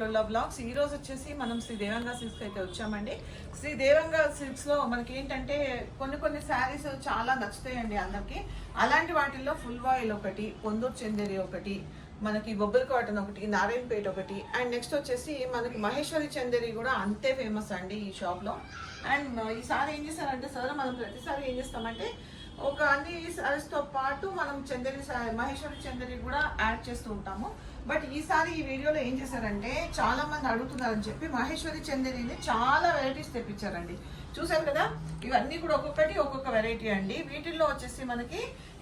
లోలా blogs. ఈ రోజు వచ్చేసి మనం శ్రీ దేవంగా సిల్క్స్ అయితే వచ్చామండి. శ్రీ దేవంగా సిల్క్స్లో మనకి ఏంటంటే కొన్ని కొన్ని శారీస్ చాలా నచ్చుతాయండి అందరికి. అలాంటి వాటిల్లో ఫుల్ వాయిల్ ఒకటి పొందూరు చందేరి ఒకటి మనకి బొబ్బిల్ కాటన్ ఒకటి నారాయణపేట ఒకటి అండ్ నెక్స్ట్ వచ్చేసి మనకి మహేశ్వరి చందేరి కూడా అంతే ఫేమస్ అండి ఈ షాప్లో. అండ్ ఈసారి ఏం చేస్తారంటే సార్ మనం ప్రతిసారి ఏం చేస్తామంటే ఒక అన్ని సారీస్తో పాటు మనం చందేరి మహేశ్వరి చందేరి కూడా యాడ్ చేస్తూ ఉంటాము. బట్ ఈసారి ఈ వీడియోలో ఏం చేశారంటే చాలా మంది అడుగుతున్నారని చెప్పి మహేశ్వరి చందేరిని చాలా వెరైటీస్ తెప్పించారండి. చూసారు కదా? ఇవన్నీ కూడా ఒక్కొక్కటి ఒక్కొక్క వెరైటీ అండి. వీటిల్లో వచ్చేసి మనకి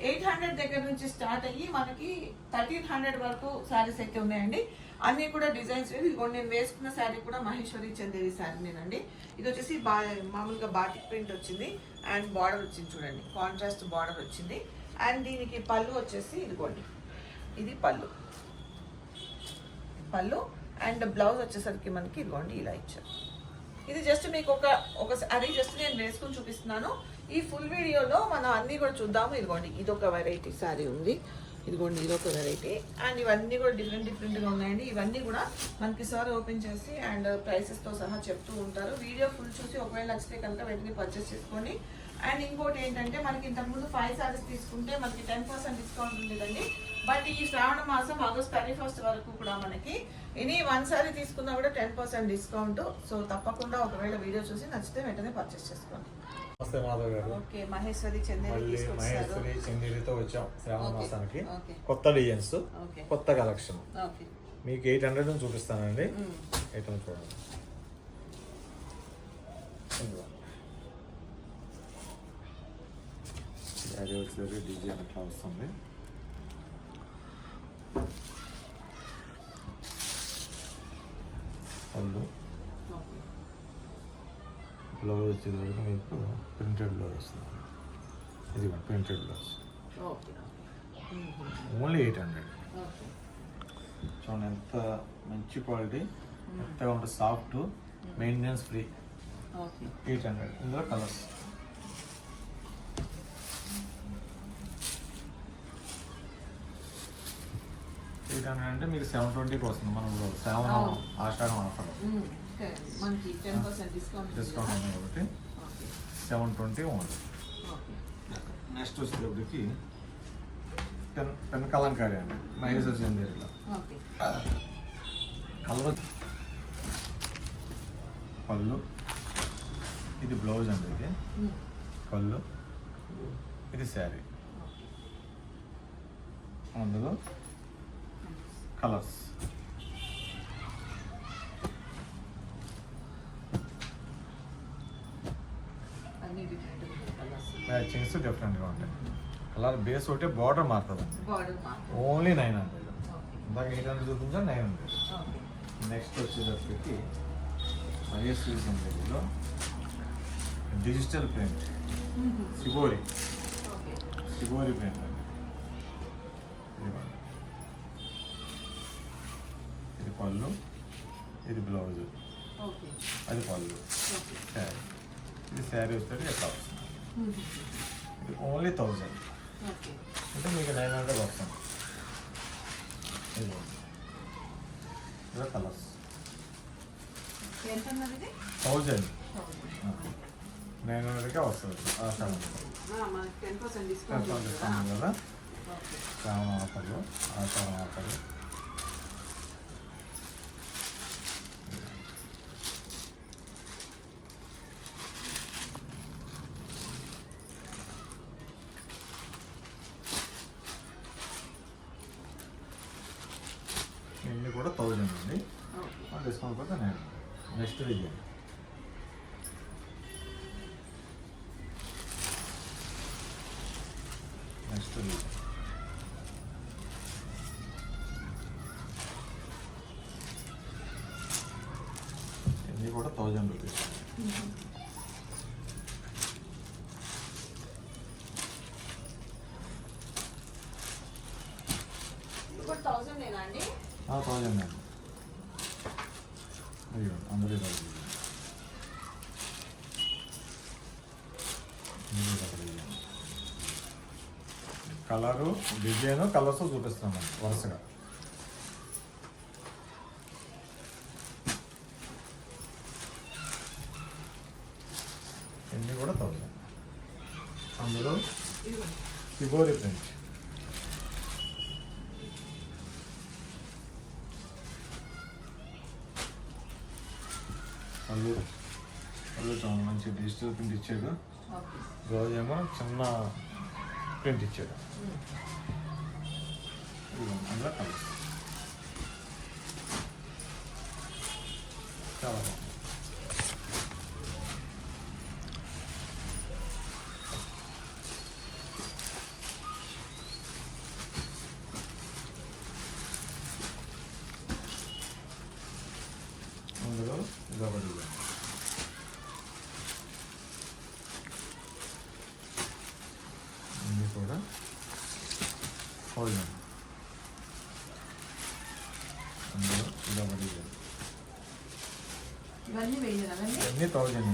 ఎయిట్ హండ్రెడ్ దగ్గర నుంచి స్టార్ట్ అయ్యి మనకి థర్టీన్ హండ్రెడ్ వరకు శారీస్ అయితే ఉన్నాయండి. అన్ని కూడా డిజైన్స్ ఇదిగోండి నేను వేసుకున్న శారీ కూడా మహేశ్వరి చందేరి శారీనేనండి ఇది వచ్చేసి బా మామూలుగా బాటిక్ ప్రింట్ వచ్చింది అండ్ బార్డర్ వచ్చింది చూడండి. కాంట్రాస్ట్ బార్డర్ వచ్చింది. అండ్ దీనికి పళ్ళు వచ్చేసి ఇదిగోండి. ఇది పళ్ళు. పళ్ళు అండ్ బ్లౌజ్ వచ్చేసరికి మనకి ఇదిగోండి ఇలా ఇచ్చారు. ఇది జస్ట్ మీకు ఒక ఒక అది జస్ట్ నేను వేసుకొని చూపిస్తున్నాను. ఈ ఫుల్ వీడియోలో మనం అన్ని కూడా చూద్దాము. ఇదిగోండి ఇది ఒక వెరైటీ శారీ ఉంది. ఇదిగోండి ఇది ఒక వెరైటీ అండ్ ఇవన్నీ కూడా డిఫరెంట్ డిఫరెంట్గా ఉన్నాయండి. ఇవన్నీ కూడా మనకి సార్ ఓపెన్ చేసి అండ్ ప్రైసెస్తో సహా చెప్తూ ఉంటారు. వీడియో ఫుల్ చూసి ఒకవేళ నచ్చితే కనుక వెంటనే పర్చేస్ చేసుకోండి. అండ్ ఇంకోటి ఏంటంటే మనకి ఇంతకుముందు ఫైవ్ సారీస్ తీసుకుంటే మనకి టెన్ పర్సెంట్ డిస్కౌంట్ ఉండేదండి. బట్ ఈ శ్రావణ మాసం ఆగస్ట్ థర్టీ ఫస్ట్ వరకు కూడా మనకి ఎనీ వన్ సారీ తీసుకున్నా కూడా టెన్ పర్సెంట్ డిస్కౌంట్ సో తప్పకుండా ఒకవేళ వీడియో చూసి నచ్చితే వెంటనే పర్చేస్ చేసుకోండి. నమస్తే మాధవ్ గారు. ఓకే మహేశ్వరి మళ్ళీ మహేశ్వరి చందేరితో వచ్చాం శ్రావణ. మాసానికి. కొత్త డిజైన్స్ కొత్త కలెక్షన్ మీకు ఎయిట్ హండ్రెడ్ చూపిస్తానండి. మ్మ్. ఐటమ్ చూడండి. ఇదిగో. అది వచ్చేసరికి డిజైన్ అట్లా వస్తుంది పళ్ళు ఓకే బ్లౌజ్ వచ్చేసరికి మీకు ప్రింటెడ్ బ్లౌజ్ వస్తుంది. ఇది printed blouse only eight hundred చూడండి ఎంత మంచి క్వాలిటీ మెత్తగా ఉంటుంది soft maintenance free eight hundred ఇందులో కలర్స్ ఎయిట్ హండ్రెడ్ అంటే మీకు సెవెన్ ట్వంటీకి వస్తుంది. మనం సెవెన్. ఆషాఢం ఆఫర్. మనకి టెన్ పర్సెంట్ డిస్కౌంట్ డిస్కౌంట్ ఉంది కాబట్టి సెవెన్ ట్వంటీ ఓకే. నెక్స్ట్ వచ్చేటప్పటికి పెన్ పెన్ కలంకారీ అండి. మహేష్ చందేరిలో ఓకే. కలర్ పళ్ళు. ఇది బ్లౌజ్ అండి ఇది. పళ్ళు. ఇది శారీ. అందులో కలర్స్ అన్ని డిఫరెంట్ మ్యాచింగ్స్ డిఫరెంట్గా ఉంటాయి. కలర్ బేస్ ఒకటే border mark only nine hundred ఇందాక ఎయిట్ హండ్రెడ్ చూపించా నైన్ హండ్రెడ్ నెక్స్ట్ వచ్చేటప్పటికి ఐఎస్సీ కంపెనీలో digital print shibori shibori print ఇదిగోండి. ఇది పళ్ళు. ఇది బ్లౌజ్ అది పళ్ళు. శారీ ఇది శారీ వచ్చేది ఎట్లా వస్తుంది ఓన్లీ థౌజండ్ అంటే మీకు నైన్ హండ్రెడ్ వస్తుంది. ఇలా కలర్స్. థౌజండ్ నైన్ హండ్రెడ్కే వస్తుంది. ఆషాఢం కదా. శ్రావణ ఆఫర్లు ఆషాఢం ఆఫర్లు ఇన్ని కూడా థౌజండ్ అండి ఓకే డిస్కౌంట్ కూడా నేను డిజైన్ నెక్స్ట్ డిజైన్ ఇన్ని కూడా థౌజండ్ రూపీస్ అండి థౌజండ్ అండి అయ్యో అందులో కలరు డిజైన్ కలర్స్ చూపిస్తామండి వరుసగా ఇన్ని కూడా తగ్గుతాయి అందులో కిబోరి ప్రింట్ డిజిటల్ ప్రింట్ ఇచ్చాడు. బ్లౌజ్ ఏమో చిన్న ప్రింట్ ఇచ్చాడు. అందులో కలర్స్ చాలా బాగుంది అందులో ఇదొకటి ఇవ్వండి. అన్నీ కూడా ఫోల్డ్ అందులో ఇదొకటి ఇవ్వండి. ఇవన్నీ వెయ్యి కదండి అన్నీ థౌజండ్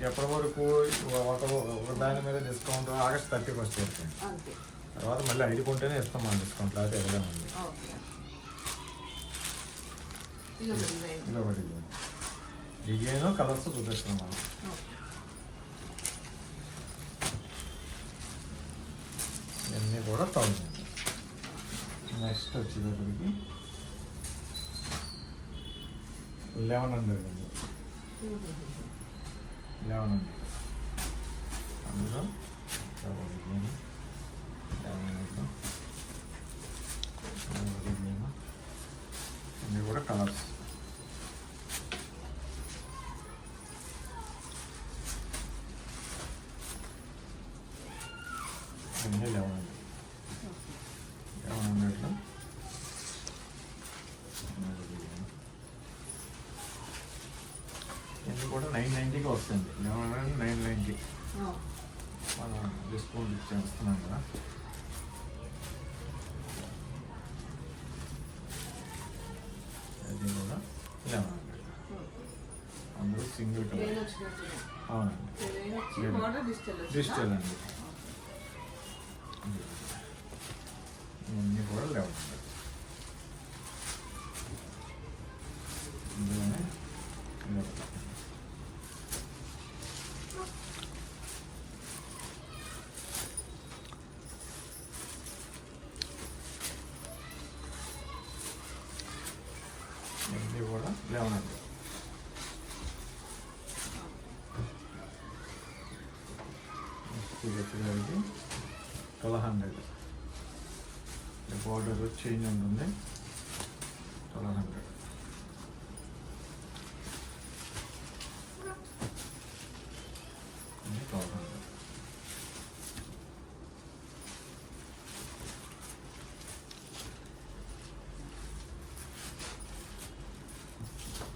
ఎప్పటి వరకు ఒక దాని మీద డిస్కౌంట్ ఆగస్ట్ థర్టీకి వస్తే అంతే తర్వాత మళ్ళీ ఐదు కొంటేనే ఇస్తాం మన డిస్కౌంట్ లేకపోతే ఒక డిజైన్ ఇది ఒకటి డిజైన్ కలర్స్ చూపిస్తున్నాం మనం. ఇవన్నీ కూడా థౌజండ్ నెక్స్ట్ వచ్చేటప్పటికి లెవెన్ హండ్రెడ్ లెవెన్ హండ్రెడ్ అందులో డబల్ డిజైన్ లెవెన్ హండ్రెడ్లో డబల్ డిజైన్ అన్నీ కూడా కలర్స్ అన్నీ లెవెన్ హండ్రెడ్ లెవెన్ హండ్రెడ్లో ఇది కూడా నైన్ నైంటీకి వస్తుంది లెవెన్ నైన్ నైంటీ మనం డిస్కౌంట్ ఇచ్చేస్తున్నాం కదా అది కూడా లెవెన్ హండ్రెడ్ సింగిల్ కలర్ అవునండి? డిజిటల్ అండి ఇవన్నీ కూడా లెవెన్ హండ్రెడ్ ఇందులోనే లెవెన్ ఇవన్నీ కూడా లెవెన్ హండ్రెడ్ ఇది వచ్చేసరికి ట్వెల్వ్ హండ్రెడ్. బార్డర్ చేంజ్ ఉంటుంది. Twelve hundred twelve hundred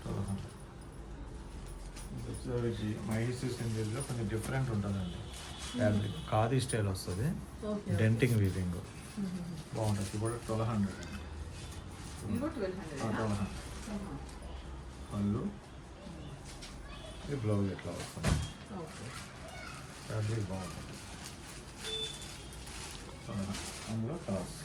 twelve hundred ఇది మహేష్ సింగిల్లో కొంచెం డిఫరెంట్ ఉంటుందండి. ఫ్యాబ్రిక్ ఖాదీ స్టైల్ వస్తుంది. Denting weaving. బాగుంటుంది. ఇది కూడా ట్వెల్వ్ హండ్రెడ్ అండి ట్వెల్వ్ హండ్రెడ్ పళ్ళు. ఇది బ్లౌజ్ ఎట్లా వస్తుంది? ఫ్యాబ్రిక్ బాగుంటుంది. అందులో కలర్స్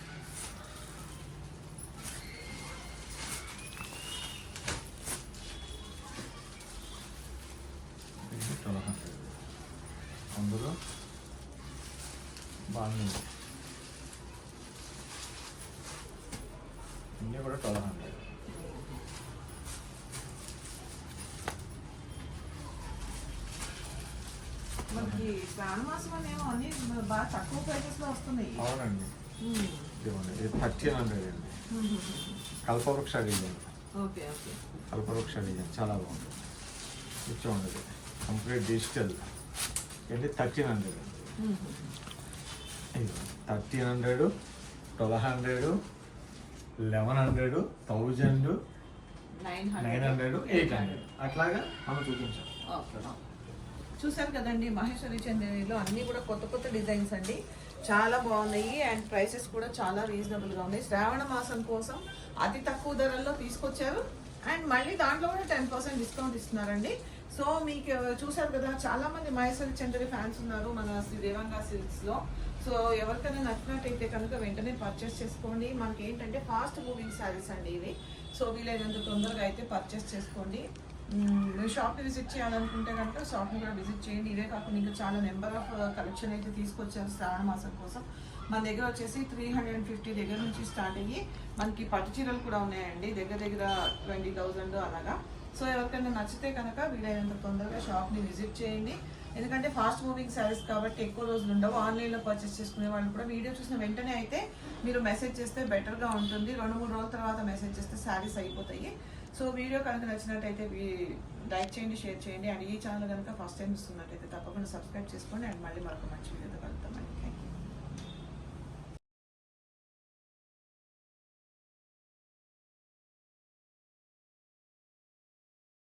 ఇది ట్వెల్వ్ హండ్రెడ్ అందులో బాగుంది ఇన్ని కూడా ట్వెల్వ్ హండ్రెడ్ మనకి శ్రావణ మాసం అనేమో అన్ని బాగా తక్కువ ప్రైసెస్లో వస్తున్నాయి. అవునండి. ఇది థర్టీన్ హండ్రెడ్ అండి. ఉమ్. Kalpavriksha design. Okay okay. Kalpavriksha design చాలా బాగుంటుంది కూర్చో ఉండదు కంప్లీట్ డిజిటల్. ఏంటి? థర్టీన్ హండ్రెడ్ అండి. Thirteen hundred twelve hundred eleven hundred thousand nine hundred eight hundred. అట్లాగా మనం చూపించాం. చూసారు కదండి మహేశ్వరి చందేరిలో అన్నీ కూడా కొత్త కొత్త డిజైన్స్ అండి. చాలా బాగున్నాయి అండ్ ప్రైసెస్ కూడా చాలా రీజనబుల్గా ఉన్నాయి. శ్రావణ మాసం కోసం అతి తక్కువ ధరల్లో తీసుకొచ్చారు. అండ్ మళ్ళీ దాంట్లో కూడా టెన్ పర్సెంట్ డిస్కౌంట్ ఇస్తున్నారండి. సో మీకు చూసారు కదా చాలా మంది మహేశ్వరి చెందరి ఫ్యాన్స్ ఉన్నారు మన శ్రీ దేవంగా సిల్క్స్లో సో ఎవరికైనా నచ్చినట్టయితే కనుక వెంటనే పర్చేస్ చేసుకోండి. మనకి ఏంటంటే ఫాస్ట్ మూవింగ్ శారీస్ అండి ఇవి. సో వీలైనంత తొందరగా అయితే పర్చేస్ చేసుకోండి. మీరు షాప్ని విజిట్ చేయాలనుకుంటే కనుక షాప్ని కూడా విజిట్ చేయండి. ఇవే కాకుండా ఇంకా చాలా నెంబర్ ఆఫ్ కలెక్షన్ అయితే తీసుకొచ్చారు శ్రావణ మాసం కోసం. మన దగ్గర వచ్చేసి త్రీ హండ్రెడ్ అండ్ ఫిఫ్టీ దగ్గర నుంచి స్టార్ట్ అయ్యి మనకి పట్టు చీరలు కూడా ఉన్నాయండి. దగ్గర దగ్గర ట్వంటీ థౌజండ్ అలాగా. సో ఎవరికైనా నచ్చితే కనుక వీలైనంత తొందరగా షాప్ని విజిట్ చేయండి. ఎందుకంటే ఫాస్ట్ మూవింగ్ శారీస్ కాబట్టి ఎక్కువ రోజులు ఉండవు. ఆన్లైన్లో పర్చేస్ చేసుకునే వాళ్ళు కూడా వీడియో చూసిన వెంటనే అయితే మీరు మెసేజ్ చేస్తే బెటర్గా ఉంటుంది. రెండు మూడు రోజుల తర్వాత మెసేజ్ చేస్తే శారీస్ అయిపోతాయి. సో వీడియో కనుక నచ్చినట్టయితే లైక్ చేయండి షేర్ చేయండి. అండ్ ఈ ఛానల్ కనుక ఫస్ట్ టైం చూస్తున్నట్టయితే తప్పకుండా సబ్స్క్రైబ్ చేసుకోండి. అండ్ మళ్ళీ మరొక మంచి వీడియోతో కలుగుతామండి